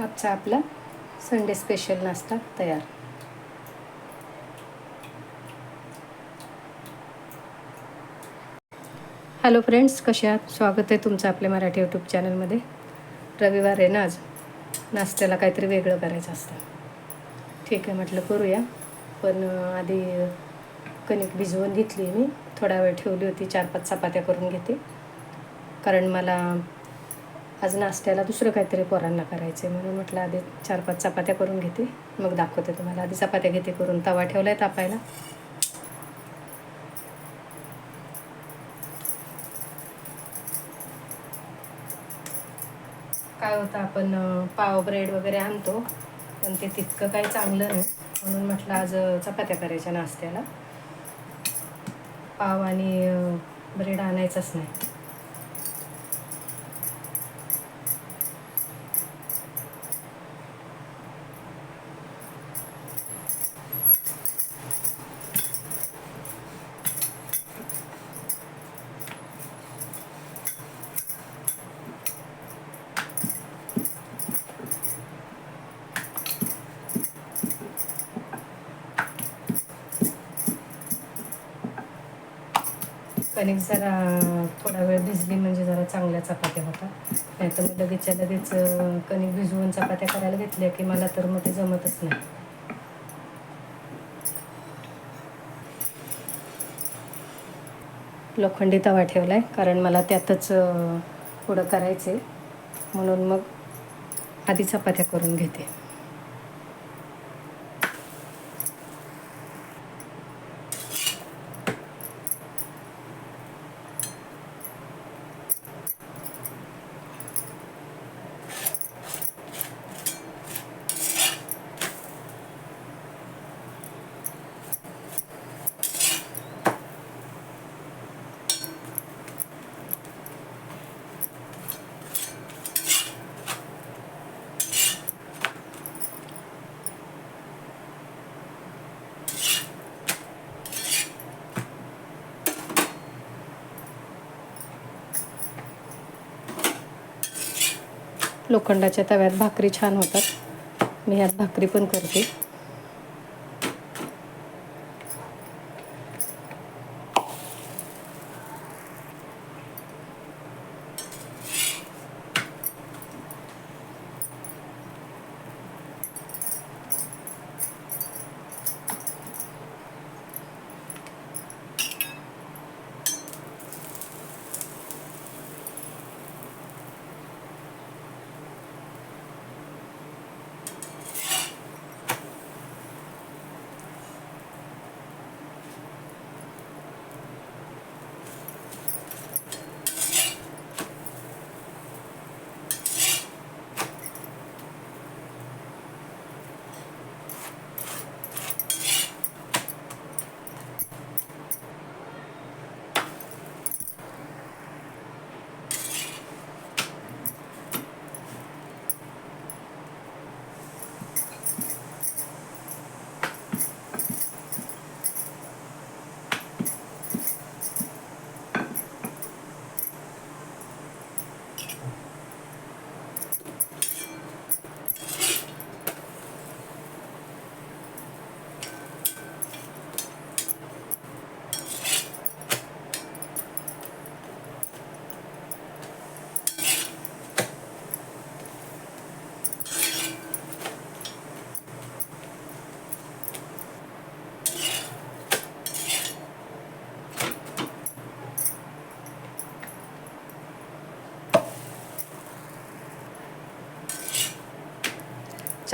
आजचा आपला Sunday special नाश्ता तयार. हॅलो फ्रेंड्स कसे आहात? स्वागत आहे तुमचं आपल्या मराठी यूट्यूब चॅनलमध्ये रविवार आहे ना आज. नाश्त्याला काहीतरी वेगळं करायचं असतं. ठीक आहे म्हटलं करूया. पण आधी कणिक भिजवून घेतली मी. थोडा वेळ ठेवली होती. चार पाच चपात्या करून घेते. कारण मला आज नाश्त्याला दुसरं काहीतरी पोरांना करायचं आहे म्हणून म्हटलं आधी चार पाच चपात्या करून घेते. मग दाखवते तुम्हाला. आधी चपात्या घेते करून. तवा ठेवला आहे तापायला. काय होतं आपण पाव ब्रेड वगैरे आणतो. पण ते तितकं काही चांगलं नाही. म्हणून म्हटलं आज चपात्या करायच्या नाश्त्याला. पाव आणि ब्रेड आणायचंच नाही. कणिक जरा थोडा वेळ भिजली म्हणजे जरा चांगल्या चपात्या होतात नाही तर मग लगेचच्या लगेच कणिक भिजवून चपात्या करायला घेतल्या की मला तर मग ते जमतच नाही. लोखंडी तवा ठेवला आहे कारण मला त्यातच पुढं करायचं आहे म्हणून मग आधी चपात्या करून घेते. लोखंडाच्या तव्यात भाकरी छान होतात. मी ह्यात भाकरी पण करते.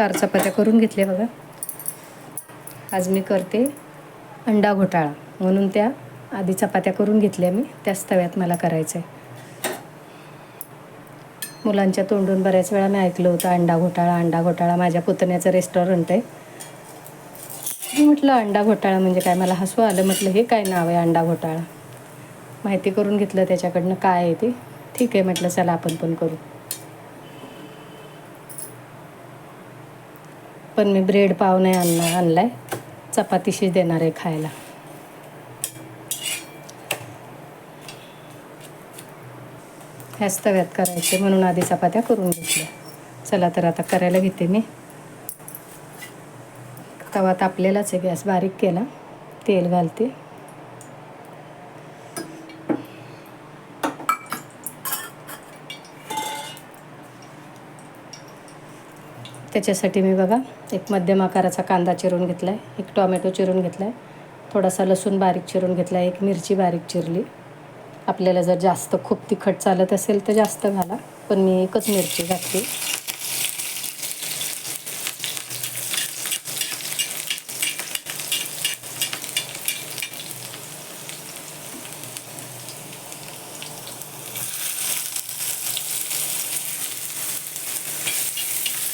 चार चपात्या करून घेतल्या बघा. आज मी करते अंडा घोटाळा. म्हणून त्या आधी चपात्या करून घेतल्या मी. त्याच तव्यात मला करायचं आहे मुलांच्या तोंडून बऱ्याच वेळा मी ऐकलं होतं अंडा घोटाळा अंडा घोटाळा माझ्या पुतण्याचं रेस्टॉरंट आहे. मी म्हटलं अंडा घोटाळा म्हणजे काय? मला हसू आलं. म्हटलं हे काय नाव आहे अंडा घोटाळा? माहिती करून घेतलं त्याच्याकडनं काय आहे ते. ठीक आहे म्हटलं चला आपण पण करू. पण मी ब्रेड पाव नाही आणला आणलाय. चपातीशीच देणार आहे खायला. ह्याच तव्यात करायचे म्हणून आधी चपात्या करून घेतल्या. चला तर आता करायला घेते मी. तवा तापलेलाच आहे गॅस बारीक केला. तेल घालते. त्याच्यासाठी मी बघा एक मध्यम आकाराचा कांदा चिरून घेतला आहे एक टॉमॅटो चिरून घेतला आहे थोडासा लसूण बारीक चिरून घेतला आहे एक मिरची बारीक चिरली. आपल्याला जर जास्त खूप तिखट चालत असेल तर जास्त घाला पण मी एकच मिरची घातली.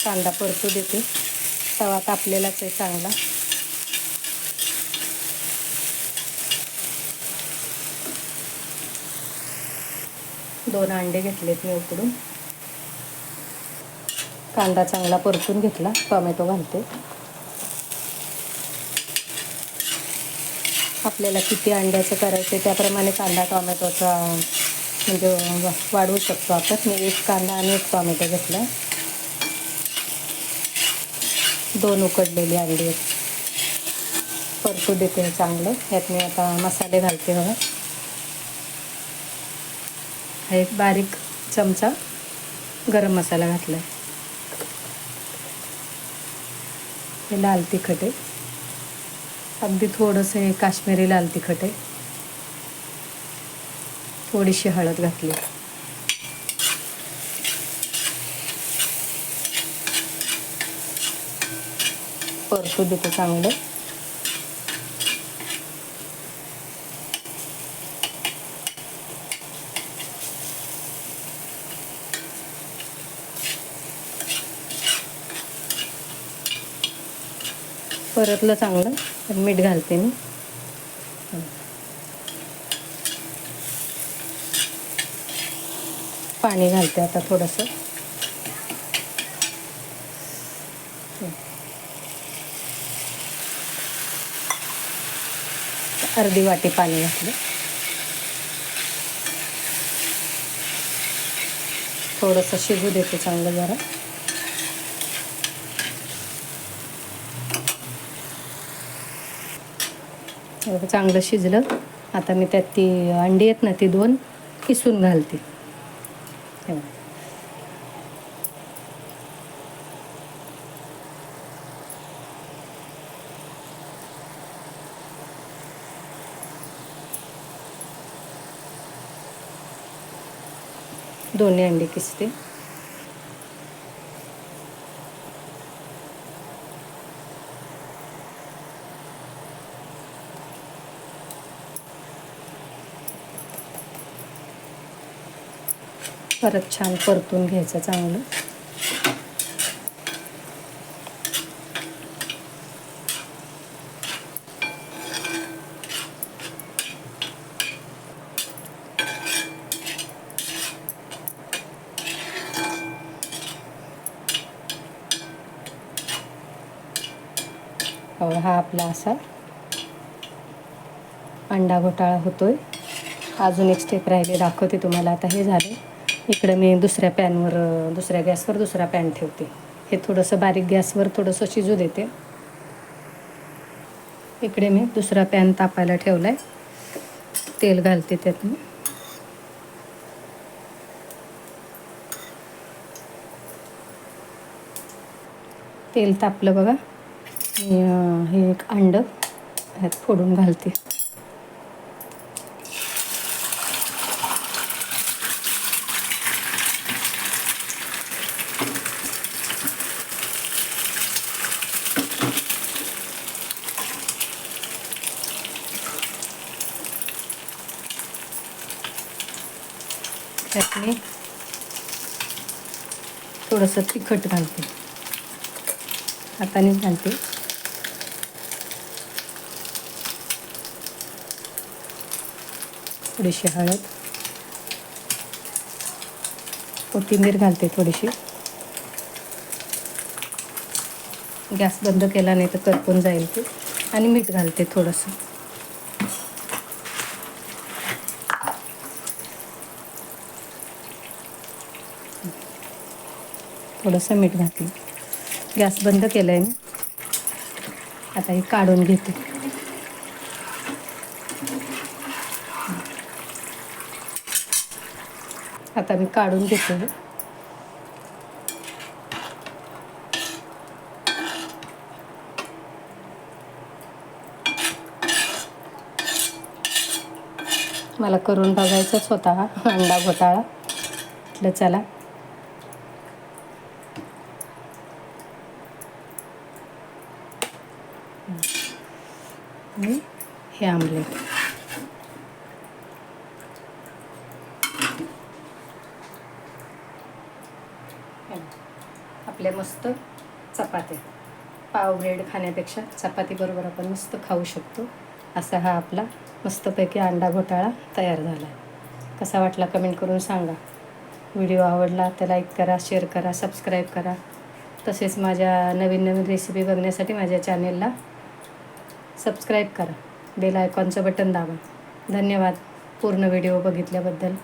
कांदा परतू देते. तवा तापलेलाच आहे चांगला. दोन अंडे घेतलेत मी उकडून. कांदा चांगला परतून घेतला. टोमॅटो घालते. आपल्याला किती अंड्याचं करायचं त्याप्रमाणे कांदा टोमॅटोचा म्हणजे वाढवू शकतो आपण. मी एक कांदा आणि एक टोमॅटो घेतला दोन उकडलेली अंडी आहेत. परतू देते चांगलं. ह्यात मी आता मसाले घालते बघा. हा एक बारीक चमचा गरम मसाला घातला आहे हे लाल तिखट आहे. अगदी थोडंसं हे काश्मीरी लाल तिखट आहे. थोडीशी हळद घातली. परतू देते चांगलं. परतलं चांगलं तर मीठ घालते मी. पाणी घालते आता थोडंसं. अर्धी वाटी पाणी घातलं. थोडंसं शिजू देते चांगलं जरा. चांगलं शिजलं. आता मी त्यात ती अंडी आहेत ना ती दोन किसून घालते. दोन्ही अंडी किसते. परत छान परतून घ्यायचं चांगलं. हो, हा आपला असा अंडा घोटाळा होतोय. अजून एक स्टेप राहिले दाखवते तुम्हाला. आता हे झालं. इकडे मी दुसऱ्या पॅनवर दुसऱ्या गॅसवर दुसरा पॅन ठेवते. हे थोडंसं बारीक गॅसवर थोडंसं शिजू देते. इकडे मी दुसरा पॅन तापायला ठेवला आहे तेल घालते त्यात मी तेल तापलं बघा. मी हे एक अंड ह्यात फोडून घालते. त्यात मी थोडंसं तिखट घालते. हातानेच घालते. थोडीशी हळद. कोथिंबीर घालते थोडीशी. गॅस बंद केला नाही तर करपून जाईल ते. आणि मीठ घालते थोडंसं. थोडंसं मीठ घातलं. गॅस बंद केलं आहे मी. आता हे काढून घेते. आता मी काढून घेते. मला करून बघायचाच होता हा अंडा घोटाळा. म्हटलं चला. हे आमलेट आपल्या मस्त चपात्या पाव ब्रेड खाण्यापेक्षा चपातीबरोबर आपण मस्त खाऊ शकतो. असा हा आपला मस्तपैकी अंडा घोटाळा तयार झाला आहे कसा वाटला कमेंट करून सांगा. व्हिडिओ आवडला तर लाईक करा शेअर करा सबस्क्राईब करा. तसेच माझ्या नवीन नवीन रेसिपी बघण्यासाठी माझ्या चॅनेलला सबस्क्राईब करा. बेल आयकॉनचं बटन दाबा. धन्यवाद. पूर्ण व्हिडिओ बघितल्याबद्दल.